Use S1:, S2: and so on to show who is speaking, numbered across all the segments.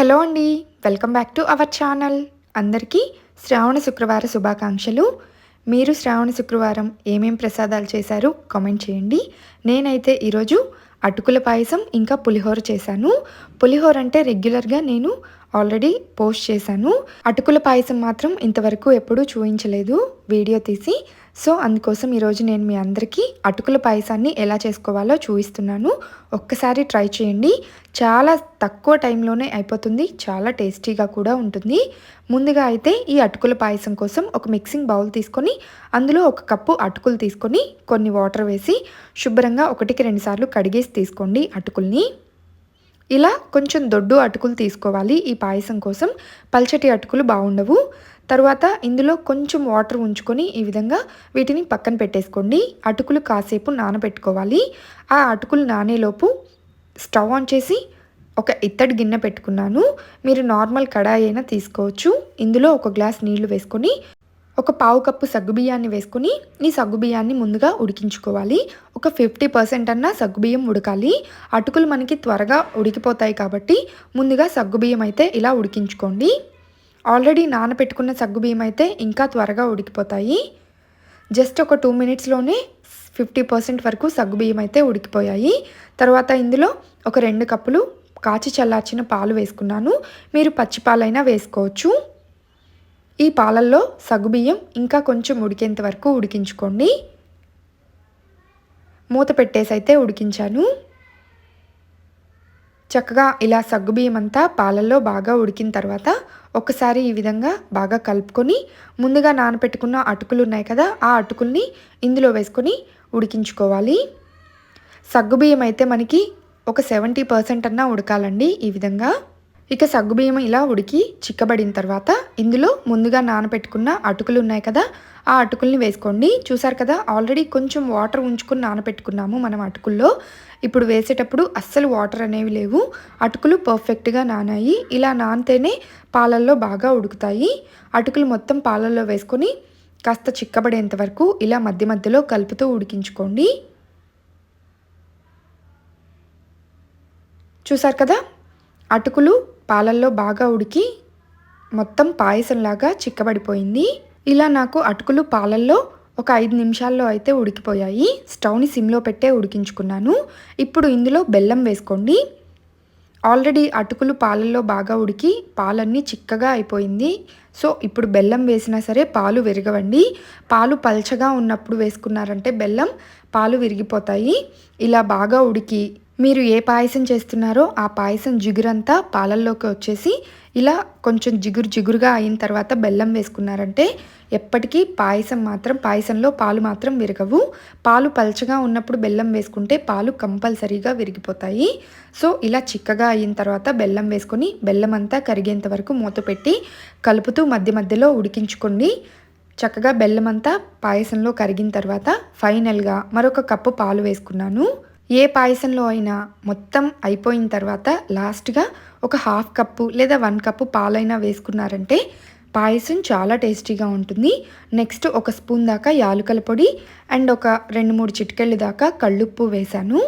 S1: Hello అండి welcome back to our channel. అందరికీ శ్రావణ శుక్రవార శుభాకాంక్షలు. మీరు శ్రావణ శుక్రవారం ఏమేం ప్రసాదాలు చేశారు కామెంట్ చేయండి. నేనైతే ఈరోజు అటుకుల పాయసం ఇంకా పులిహోర చేశాను. పులిహోర అంటే రెగ్యులర్గా నేను ఆల్రెడీ పోస్ట్ చేశాను. అటుకుల పాయసం మాత్రం ఇంతవరకు ఎప్పుడూ చూపించలేదు వీడియో తీసి సో అందుకోసం ఈరోజు నేను మీ అందరికీ అటుకుల పాయసాన్ని ఎలా చేసుకోవాలో చూపిస్తున్నాను. ఒక్కసారి ట్రై చేయండి. చాలా తక్కువ టైంలోనే అయిపోతుంది. చాలా టేస్టీగా కూడా ఉంటుంది. ముందుగా అయితే ఈ అటుకుల పాయసం కోసం ఒక మిక్సింగ్ బౌల్ తీసుకొని అందులో ఒక కప్పు అటుకులు తీసుకొని కొన్ని వాటర్ వేసి శుభ్రంగా ఒకటికి రెండుసార్లు కడిగేసి తీసుకోండి అటుకుల్ని. ఇలా కొంచెం దొడ్డు అటుకులు తీసుకోవాలి. ఈ పాయసం కోసం పల్చటి అటుకులు బాగుండవు. తర్వాత ఇందులో కొంచెం వాటర్ ఉంచుకొని ఈ విధంగా వీటిని పక్కన పెట్టేసుకోండి. అటుకులు కాసేపు నానబెట్టుకోవాలి. ఆ అటుకులు నానేలోపు స్టవ్ ఆన్ చేసి ఒక ఇత్తడి గిన్నె పెట్టుకున్నాను. మీరు నార్మల్ కడాయి అయినా తీసుకోవచ్చు. ఇందులో ఒక గ్లాస్ నీళ్ళు వేసుకొని ఒక పావు కప్పు సగ్గుబియ్యాన్ని వేసుకుని ఈ సగ్గుబియ్యాన్ని ముందుగా ఉడికించుకోవాలి. ఒక ఫిఫ్టీ పర్సెంట్ అన్న సగ్గుబియ్యం ఉడకాలి. అటుకులు మనకి త్వరగా ఉడికిపోతాయి కాబట్టి ముందుగా సగ్గుబియ్యం అయితే ఇలా ఉడికించుకోండి. ఆల్రెడీ నానపెట్టుకున్న సగ్గుబియ్యం అయితే ఇంకా త్వరగా ఉడికిపోతాయి. జస్ట్ ఒక టూ మినిట్స్లోనే ఫిఫ్టీ పర్సెంట్ వరకు సగ్గుబియ్యం అయితే ఉడికిపోయాయి. తర్వాత ఇందులో ఒక రెండు కప్పులు కాచి చల్లార్చిన పాలు వేసుకున్నాను. మీరు పచ్చి పాలైనా వేసుకోవచ్చు. ఈ పాలల్లో సగ్గుబియ్యం ఇంకా కొంచెం ఉడికేంత వరకు ఉడికించుకోండి. మూత పెట్టేసి అయితే ఉడికించాను. చక్కగా ఇలా సగ్గుబియ్యం అంతా పాలల్లో బాగా ఉడికిన తర్వాత ఒకసారి ఈ విధంగా బాగా కలుపుకొని ముందుగా నానపెట్టుకున్న అటుకులు ఉన్నాయి కదా ఆ అటుకుల్ని ఇందులో వేసుకొని ఉడికించుకోవాలి. సగ్గుబియ్యం అయితే మనకి ఒక సెవెంటీ పర్సెంట్ అన్నా ఉడకాలండి ఈ విధంగా. ఇక సగ్గుబియ్యం ఇలా ఉడికి చిక్కబడిన తర్వాత ఇందులో ముందుగా నానబెట్టుకున్న అటుకులు ఉన్నాయి కదా ఆ అటుకుల్ని వేసుకోండి. చూసారు కదా ఆల్రెడీ కొంచెం వాటర్ ఉంచుకుని నానబెట్టుకున్నాము మనం అటుకుల్లో. ఇప్పుడు వేసేటప్పుడు అస్సలు వాటర్ అనేవి లేవు. అటుకులు పర్ఫెక్ట్గా నానాయి. ఇలా నానితేనే పాలల్లో బాగా ఉడుకుతాయి. అటుకులు మొత్తం పాలల్లో వేసుకొని కాస్త చిక్కబడేంత వరకు ఇలా మధ్య మధ్యలో కలుపుతూ ఉడికించుకోండి. చూసారు కదా అటుకులు పాలల్లో బాగా ఉడికి మొత్తం పాయసంలాగా చిక్కబడిపోయింది. ఇలా నాకు అటుకులు పాలల్లో ఒక ఐదు నిమిషాల్లో అయితే ఉడికిపోయాయి. స్టవ్ని సిమ్లో పెట్టే ఉడికించుకున్నాను. ఇప్పుడు ఇందులో బెల్లం వేసుకోండి. ఆల్రెడీ అటుకులు పాలల్లో బాగా ఉడికి పాలన్నీ చిక్కగా అయిపోయింది. సో ఇప్పుడు బెల్లం వేసినా సరే పాలు విరగవండి. పాలు పల్చగా ఉన్నప్పుడు వేసుకున్నారంటే బెల్లం పాలు విరిగిపోతాయి. ఇలా బాగా ఉడికి మీరు ఏ పాయసం చేస్తున్నారో ఆ పాయసం జిగురంతా పాలల్లోకి వచ్చేసి ఇలా కొంచెం జిగురు జిగురుగా అయిన తర్వాత బెల్లం వేసుకున్నారంటే ఎప్పటికీ పాయసం మాత్రం పాయసంలో పాలు మాత్రం విరగవు. పాలు పల్చగా ఉన్నప్పుడు బెల్లం వేసుకుంటే పాలు కంపల్సరీగా విరిగిపోతాయి. సో ఇలా చిక్కగా అయిన తర్వాత బెల్లం వేసుకొని బెల్లం అంతా కరిగేంత వరకు మూత పెట్టి కలుపుతూ మధ్య మధ్యలో ఉడికించుకోండి. చక్కగా బెల్లం అంతా పాయసంలో కరిగిన తర్వాత ఫైనల్గా మరొక కప్పు పాలు వేసుకున్నాను. ఏ పాయసంలో అయినా మొత్తం అయిపోయిన తర్వాత లాస్ట్గా ఒక హాఫ్ కప్పు లేదా వన్ కప్పు పాలైనా వేసుకున్నారంటే పాయసం చాలా టేస్టీగా ఉంటుంది. నెక్స్ట్ ఒక స్పూన్ దాకా యాలుకల పొడి అండ్ ఒక రెండు మూడు చిటికెళ్ళ దాకా కళ్ళుప్పు వేశాను.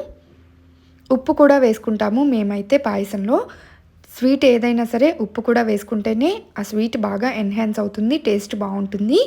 S1: ఉప్పు కూడా వేసుకుంటాము మేమైతే పాయసంలో. స్వీట్ ఏదైనా సరే ఉప్పు కూడా వేసుకుంటేనే ఆ స్వీట్ బాగా ఎన్హాన్స్ అవుతుంది టేస్ట్ బాగుంటుంది.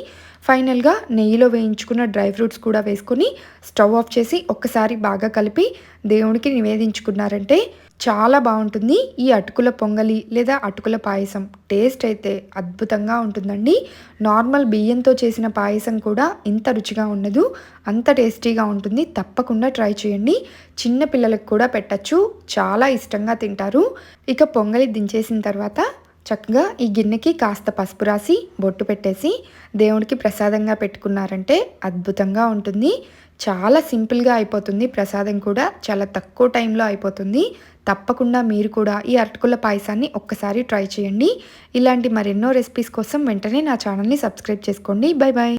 S1: ఫైనల్గా నెయ్యిలో వేయించుకున్న డ్రై ఫ్రూట్స్ కూడా వేసుకొని స్టవ్ ఆఫ్ చేసి ఒక్కసారి బాగా కలిపి దేవునికి నివేదించుకున్నారంటే చాలా బాగుంటుంది. ఈ అటుకుల పొంగలి లేదా అటుకుల పాయసం టేస్ట్ అయితే అద్భుతంగా ఉంటుందండి. నార్మల్ బియ్యంతో చేసిన పాయసం కూడా ఇంత రుచిగా ఉండదు అంత టేస్టీగా ఉంటుంది. తప్పకుండా ట్రై చేయండి. చిన్న పిల్లలకు కూడా పెట్టచ్చు. చాలా ఇష్టంగా తింటారు. ఇక పొంగలి దించేసిన తర్వాత చక్కగా ఈ గిన్నెకి కాస్త పసుపు రాసి బొట్టు పెట్టేసి దేవుడికి ప్రసాదంగా పెట్టుకున్నారంటే అద్భుతంగా ఉంటుంది. చాలా సింపుల్గా అయిపోతుంది. ప్రసాదం కూడా చాలా తక్కువ టైంలో అయిపోతుంది. తప్పకుండా మీరు కూడా ఈ అరటికుల పాయసాన్ని ఒక్కసారి ట్రై చేయండి. ఇలాంటి మరెన్నో రెసిపీస్ కోసం వెంటనే నా ఛానల్ని సబ్స్క్రైబ్ చేసుకోండి. Bye bye